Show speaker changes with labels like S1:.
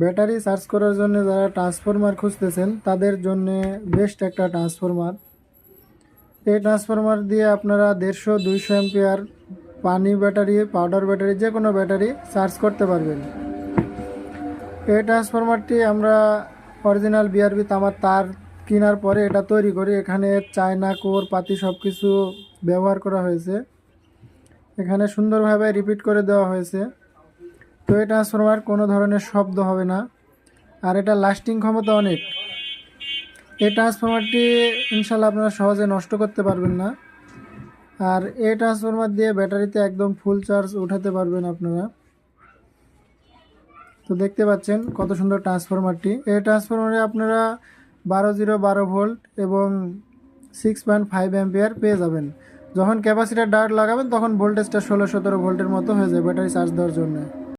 S1: Battery charge করার জন্য যারা ট্রান্সফরমার খুঁজতেছেন, তাদের জন্য বেস্ট একটা ট্রান্সফরমার এই ট্রান্সফরমার দিয়ে আপনারা দেড়শো, দুইশো এমপিআর পানি ব্যাটারি পাউডার ব্যাটারি যে কোনো ব্যাটারি চার্জ করতে পারবেন। এই ট্রান্সফরমারটি আমরা অরিজিনাল বিআরবি তামার তার কেনার পরে এটা তৈরি করি এখানে চায়না, কোর, পাতি সব কিছু ব্যবহার করা হয়েছে। এখানে সুন্দরভাবে রিপিট করে দেওয়া হয়েছে। তো এই ট্রান্সফরমার কোনো ধরনের শব্দ হবে না। আর এটা লাস্টিং ক্ষমতা অনেক। এই ট্রান্সফরমারটি ইনশাল্লাহ আপনারা সহজে নষ্ট করতে পারবেন না। আর এই ট্রান্সফরমার দিয়ে ব্যাটারিতে একদম ফুল চার্জ উঠাতে পারবেন আপনারা। তো দেখতে পাচ্ছেন কত সুন্দর ট্রান্সফরমারটি এই ট্রান্সফরমারে আপনারা বারো জিরো বারো ভোল্ট এবং সিক্স পয়েন্ট ফাইভ অ্যাম্পিয়ার পেয়ে যাবেন। যখন ক্যাপাসিটার ডার্ট লাগাবেন, তখন ভোল্টেজটা ষোলো সতেরো ভোল্টের মতো হয়ে যায় ব্যাটারি চার্জ দেওয়ার জন্য।